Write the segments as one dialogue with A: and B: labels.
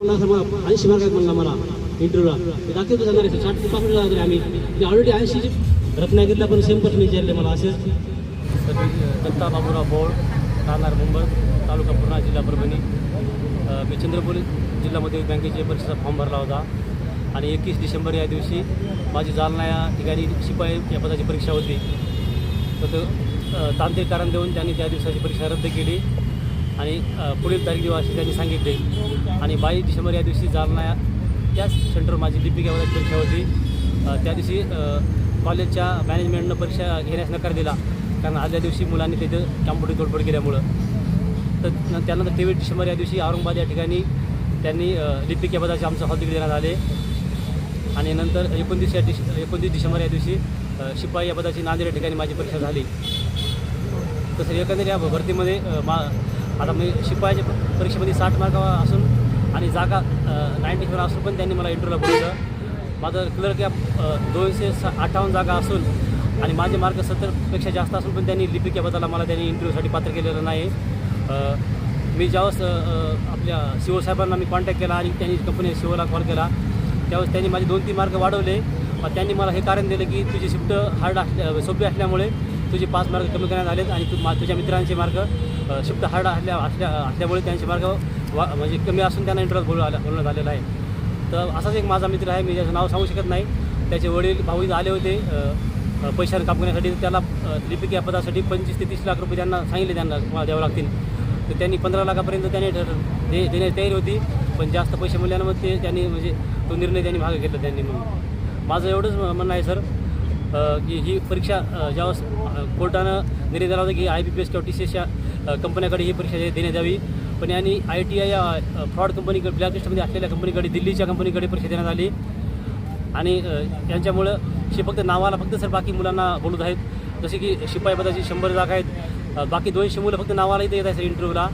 A: ऐंशी मार्ग म्हणला मला इंटरव्ह्यूला दाखवतो जाणार आहे साठपासून जाणार आम्ही. ऑलरेडी ऐंशी रत्नागिरीला पण सेम प्रश्न विचारले मला असेच.
B: दत्ता बाबुराव बोळ राहणार मुंबई तालुका पूर्णा जिल्हा परभणी. मी चंद्रपूर जिल्ह्यामध्ये बँकेचे परीक्षेचा फॉर्म भरला होता. आणि एकवीस डिसेंबर या दिवशी माझी जालना या ठिकाणी शिपाई या पदाची परीक्षा होती. तर तांत्रिक कारण देऊन त्यांनी त्या दिवसाची परीक्षा रद्द केली. आणि पुढील तारीख देऊ अशी त्यांनी सांगितले. आणि बावीस डिसेंबर या दिवशी जालना त्याच सेंटरवर माझी दीपिका या पदाची परीक्षा होती. त्या दिवशी कॉलेजच्या मॅनेजमेंटनं परीक्षा घेण्यास नकार दिला. कारण आदल्या दिवशी मुलांनी तिथं कॅम्प्युटर तोडफोड केल्यामुळं. तर त्यानंतर तेवीस डिसेंबर या दिवशी औरंगाबाद या ठिकाणी त्यांनी अ, या पदाचे आमचं हॉल देण्यात आले. आणि नंतर एकोणतीस या डिश एकोणतीस डिसेंबर या दिवशी शिपाई या पदाची नांदेड या ठिकाणी माझी परीक्षा झाली. तसं एकंदरीत या भरतीमध्ये मा आता मी शिपायाच्या परीक्षेमध्ये साठ मार्क असून आणि जागा नाईन्टी सेवन असून पण त्यांनी मला इंटरव्ह्यूला बोलवलं. माझं क्लर्क या दोनशे सा अठ्ठावन्न जागा असून आणि माझे मार्क सत्तरपेक्षा जास्त असून पण त्यांनी लिपिक या मला त्यांनी इंटरव्ह्यूसाठी पात्र केलेलं नाही. मी ज्यावेळेस आपल्या अ, आपल्या साहेबांना मी कॉन्टॅक्ट केला आणि त्यांनी कंपनी शिवला कॉल केला त्यावेळेस त्यांनी माझे दोन तीन मार्क वाढवले त्यांनी मला हे कारण दिलं की तुझी शिफ्ट हार्ड असल्या सोपी असल्यामुळे तुझे पाच मार्क कमी करण्यात आलेत आणि तू मा तुझ्या मित्रांचे मार्क शिफ्ट हार्ड असल्या असल्या असल्यामुळे त्यांचे मार्क वा म्हणजे कमी असून त्यांना इंटरेस्ट बोलू आला बोलण्यात आलेला आहे. तर असाच एक माझा मित्र आहे मी त्याचं नाव सांगू शकत नाही. त्याचे वडील भाऊ आले होते पैशाने काम करण्यासाठी. त्याला लिपिक या पदासाठी पंचवीस ते तीस लाख रुपये त्यांना सांगितले त्यांना मला द्यावं लागतील. तर त्यांनी पंधरा लाखापर्यंत त्याने दे देण्याची तयारी होती. पण जास्त पैसे मिळाल्यानं मग ते त्यांनी म्हणजे तो निर्णय त्यांनी भाग घेतला त्यांनी म्हणून. माझं एवढंच म्हणणं आहे सर. की ही परीक्षा ज्यावेळेस कोर्टानं निर्णय दिला होता की आय बी पी एस किंवा टी सी एसच्या कंपन्याकडे ही परीक्षा देण्यात यावी. पण यांनी आय टी आय या फ्रॉड कंपनीकडे ब्लॅकलिस्टमध्ये असलेल्या कंपनीकडे दिल्लीच्या कंपनीकडे परीक्षा देण्यात आली. आणि यांच्यामुळं हे फक्त नावाला फक्त सर बाकी मुलांना बोलत आहेत. जसे की शिपाई पदाची शंभर जागा आहेत. बाकी दोनशे मुलं फक्त नावाला इथे येत आहेत सर इंटरव्ह्यूला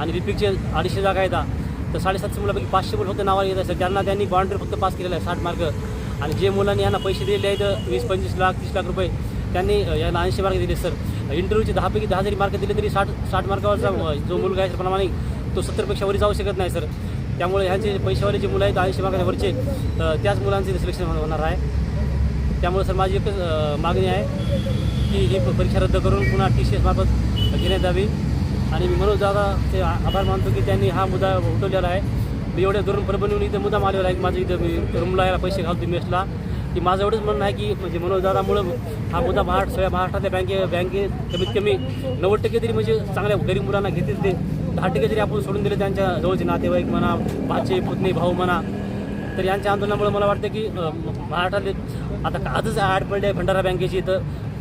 B: आणि रिपिकचे अडीचशे जागा येतात तर साडेसातशे मुलापैकी पाचशे मुलं फक्त नावाला येत आहेत. सर त्यांना त्यांनी बाउंड्री फक्त पास केलेला आहे साठ मार्क आणि जे मुलांनी यांना पैसे दिलेले आहेत वीस पंचवीस लाख तीस लाख रुपये त्यांनी यांना ऐंशी मार्क दिले सर. इंटरव्ह्यूचे दहापैकी दहा जरी मार्क दिले तरी साठ साठ मार्कावरचा जो मुलगा आहे सरप्रमाणे तो सत्तरपेक्षा वरी जाऊ शकत नाही सर. त्यामुळे ह्यांचे पैशावाले जे मुलं आहेत ऐंशी मार्कावरचे वरचे त्याच मुलांचे सिलेक्शन होणार आहे. त्यामुळे सर माझी एकच मागणी आहे की ही परीक्षा रद्द करून पुन्हा टी सी एस मार्फत घेण्यात यावी. आणि मी मनोज दादा ते आभार मानतो की त्यांनी हा मुद्दा उठवलेला आहे. मी एवढ्या दुरून परभणीहून इथं मुद्दाम आलेला आहे. की माझं इथं मी रूमला यायला पैसे घालतो मेसला. की माझं एवढंच म्हणणं आहे की म्हणजे मनोजदादामुळं हा मुद्दा महाराष्ट्र सगळ्या महाराष्ट्रातल्या बँके बँके कमीत कमी नव्वद टक्के तरी म्हणजे चांगल्या गरीब मुलांना घेतील ते. दहा टक्के जरी आपण सोडून दिले त्यांच्या जवळचे नातेवाईक म्हणा भाचे पुतणे भाऊ म्हणा. तर यांच्या आंदोलनामुळे मला वाटतं की महाराष्ट्रातले आता आजच आड पडले आहे भंडारा बँकेची तर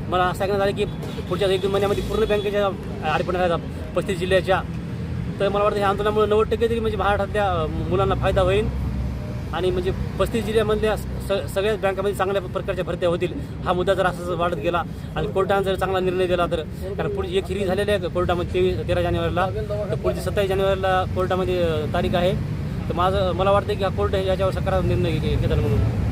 B: मला असं सांगण्यात आलं की पुढच्या एक दोन महिन्यामध्ये पूर्ण बँकेच्या आड पडणार आहेत पस्तीस जिल्ह्याच्या. तर मला वाटतं ह्या आंदोलनामुळे नव्वद टक्के तरी म्हणजे महाराष्ट्रातल्या मुलांना फायदा होईल. आणि म्हणजे पस्तीस जिल्ह्यामधल्या स सगळ्याच बँकामध्ये चांगल्या प्रकारच्या भरत्या होतील हा मुद्दा जर असंच वाढत गेला आणि कोर्टानं जर चांगला निर्णय दिला तर. कारण पुढची एक हिरी झालेली आहे कोर्टामध्ये तेवीस तेरा जानेवारीला. तर पुढची सत्तावीस जानेवारीला कोर्टामध्ये तारीख आहे. तर माझं मला वाटतं की हा कोर्ट याच्यावर सकारात्मक निर्णय घे- घेतात म्हणून.